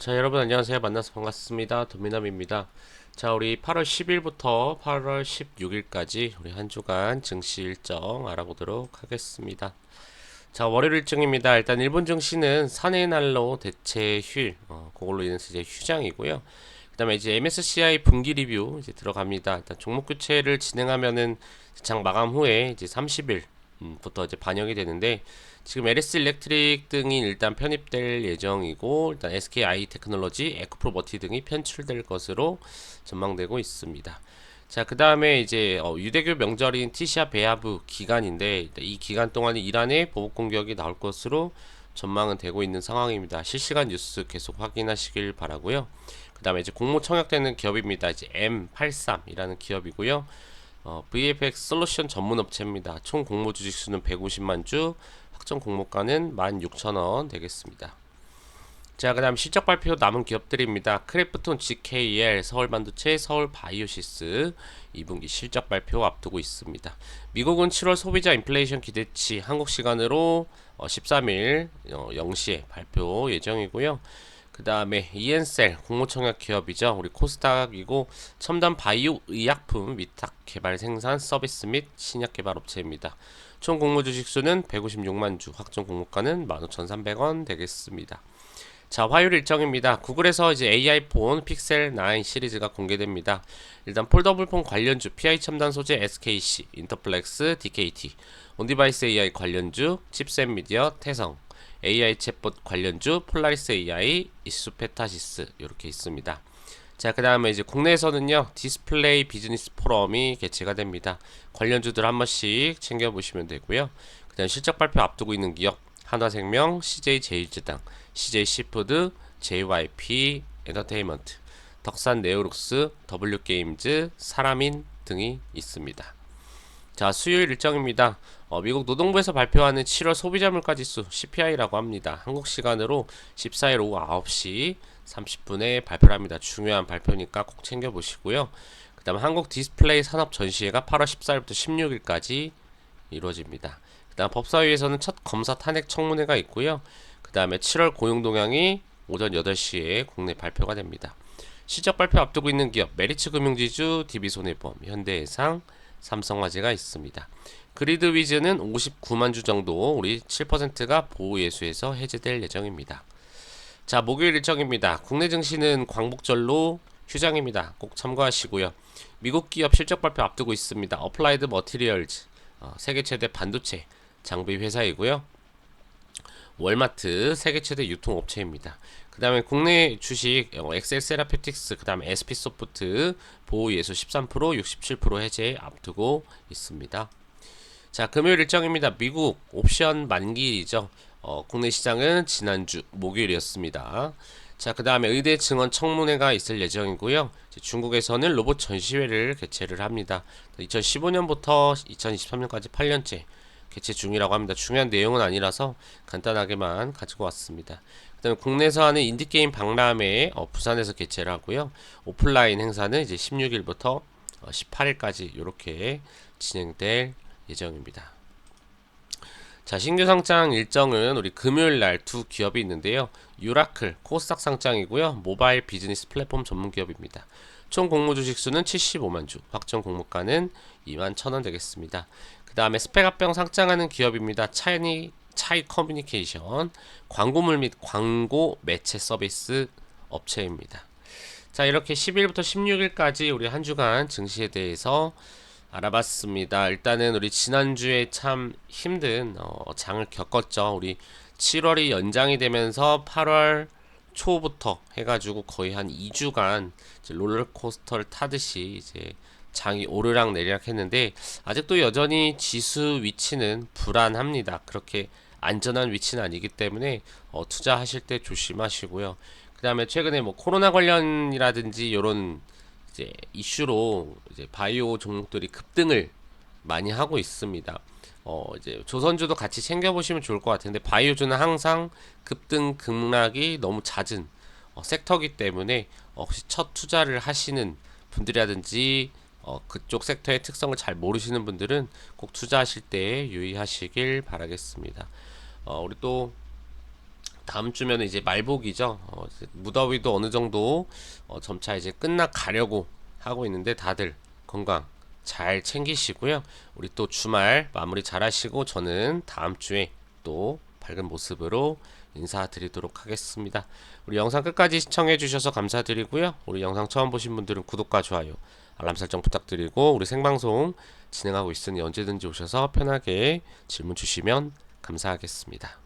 자, 여러분 안녕하세요. 만나서 반갑습니다. 도미남입니다. 자, 우리 8월 10일부터 8월 16일까지 우리 한 주간 증시 일정 알아보도록 하겠습니다. 자, 월요일 일정입니다. 일단 일본 증시는 사내 날로 대체 휴일, 어, 그걸로 인해서 이제 휴장이고요. 그 다음에 이제 MSCI 분기 리뷰 이제 들어갑니다. 일단 종목 교체를 진행하면은 장 마감 후에 이제 30일 부터 이제 반영이 되는데 지금 LS 일렉트릭 등이 일단 편입될 예정이고 일단 SKI 테크놀로지, 에코프로버티 등이 편출될 것으로 전망되고 있습니다. 자, 그 다음에 이제 어, 유대교 명절인 티시아 베아브 기간인데 이 기간 동안 이란의 보복 공격이 나올 것으로 전망은 되고 있는 상황입니다. 실시간 뉴스 계속 확인하시길 바라고요. 그 다음에 이제 공모 청약되는 기업입니다. 이제 M83이라는 기업이고요. 어, VFX 솔루션 전문 업체입니다. 총 공모 주식 수는 150만 주, 확정 공모가는 16,000원 되겠습니다. 자, 그 다음 실적 발표 남은 기업들입니다. 크래프톤 GKL, 서울반도체, 서울바이오시스 2분기 실적 발표 앞두고 있습니다. 미국은 7월 소비자 인플레이션 기대치 한국 시간으로 어, 13일 어, 0시에 발표 예정이고요. 그 다음에 이엔셀 공모청약 기업이죠. 우리 코스닥이고 첨단 바이오 의약품 위탁 개발 생산 서비스 및 신약 개발 업체입니다. 총 공모 주식 수는 156만 주, 확정 공모가는 15,300원 되겠습니다. 자, 화요일 일정입니다. 구글에서 이제 AI 폰 픽셀 9 시리즈가 공개됩니다. 일단 폴더블 폰 관련주 PI 첨단 소재 SKC, 인터플렉스, DKT, 온디바이스 AI 관련주 칩셋 미디어, 태성, AI 챗봇 관련주 폴라리스 AI, 이수페타시스 이렇게 있습니다. 자, 그 다음에 이제 국내에서는요, 디스플레이 비즈니스 포럼이 개최가 됩니다. 관련주들 한 번씩 챙겨보시면 되고요. 그 다음 실적 발표 앞두고 있는 기업, 한화생명, CJ 제일제당, CJ 시푸드, JYP 엔터테인먼트, 덕산 네오룩스, W게임즈, 사라민 등이 있습니다. 자, 수요일 일정입니다. 어, 미국 노동부에서 발표하는 7월 소비자 물가 지수 CPI라고 합니다. 한국 시간으로 14일 오후 9시 30분에 발표를 합니다. 중요한 발표니까 꼭 챙겨 보시고요. 그다음 한국 디스플레이 산업 전시회가 8월 14일부터 16일까지 이루어집니다. 그다음 법사위에서는 첫 검사 탄핵 청문회가 있고요. 그다음에 7월 고용 동향이 오전 8시에 국내 발표가 됩니다. 실적 발표 앞두고 있는 기업 메리츠 금융지주, DB손해보험, 현대해상, 삼성화재가 있습니다. 그리드 위즈는 59만 주 정도 우리 7%가 보호 예수에서 해제될 예정입니다. 자, 목요일 일정입니다. 국내 증시는 광복절로 휴장입니다. 꼭 참고하시고요. 미국 기업 실적 발표 앞두고 있습니다. 어플라이드 머티리얼즈 어, 세계 최대 반도체 장비 회사이고요. 월마트 세계 최대 유통업체입니다. 그 다음에 국내 주식 어, 엑셀 세라피틱스 그 다음에 SP소프트 보호예수 13% 67% 해제 앞두고 있습니다. 자 금요일 일정입니다. 미국 옵션 만기이죠. 어, 국내 시장은 지난주 목요일이었습니다. 자, 그 다음에 의대 증원 청문회가 있을 예정이고요. 중국에서는 로봇 전시회를 개최를 합니다. 2015년부터 2023년까지 8년째 개최 중이라고 합니다. 중요한 내용은 아니라서 간단하게만 가지고 왔습니다. 그 다음에 국내에서 하는 인디게임 박람회 어, 부산에서 개최를 하고요. 오프라인 행사는 이제 16일부터 어, 18일까지 이렇게 진행될 예정입니다. 자, 신규 상장 일정은 우리 금요일 날 두 기업이 있는데요. 유라클, 코스닥 상장이고요. 모바일 비즈니스 플랫폼 전문 기업입니다. 총 공모 주식 수는 75만 주, 확정 공모가는 2만 1,000원 되겠습니다. 그 다음에 스펙 합병 상장하는 기업입니다. 차이니 차이 커뮤니케이션 광고물 및 광고 매체 서비스 업체입니다. 자 이렇게 10일부터 16일까지 우리 한 주간 증시에 대해서 알아봤습니다. 일단은 우리 지난주에 참 힘든 어, 장을 겪었죠. 우리 7월이 연장이 되면서 8월 초부터 해가지고 거의 한 2주간 롤러코스터를 타듯이 이제 장이 오르락 내리락 했는데 아직도 여전히 지수 위치는 불안합니다. 그렇게 안전한 위치는 아니기 때문에 어, 투자하실 때 조심하시고요. 그 다음에 최근에 뭐 코로나 관련이라든지 이런 이제 이슈로 이제 바이오 종목들이 급등을 많이 하고 있습니다. 어 이제 조선주도 같이 챙겨 보시면 좋을 것 같은데 바이오주는 항상 급등 급락이 너무 잦은 어, 섹터기 때문에 어, 혹시 첫 투자를 하시는 분들이라든지 어, 그쪽 섹터의 특성을 잘 모르시는 분들은 꼭 투자하실 때 유의하시길 바라겠습니다. 어, 우리 또 다음 주면은 이제 말복이죠. 어, 이제 무더위도 어느 정도 어, 점차 이제 끝나 가려고 하고 있는데 다들 건강 잘 챙기시고요. 우리 또 주말 마무리 잘 하시고 저는 다음 주에 또 밝은 모습으로 인사드리도록 하겠습니다. 우리 영상 끝까지 시청해 주셔서 감사드리고요. 우리 영상 처음 보신 분들은 구독과 좋아요, 알람 설정 부탁드리고 우리 생방송 진행하고 있으니 언제든지 오셔서 편하게 질문 주시면 감사하겠습니다.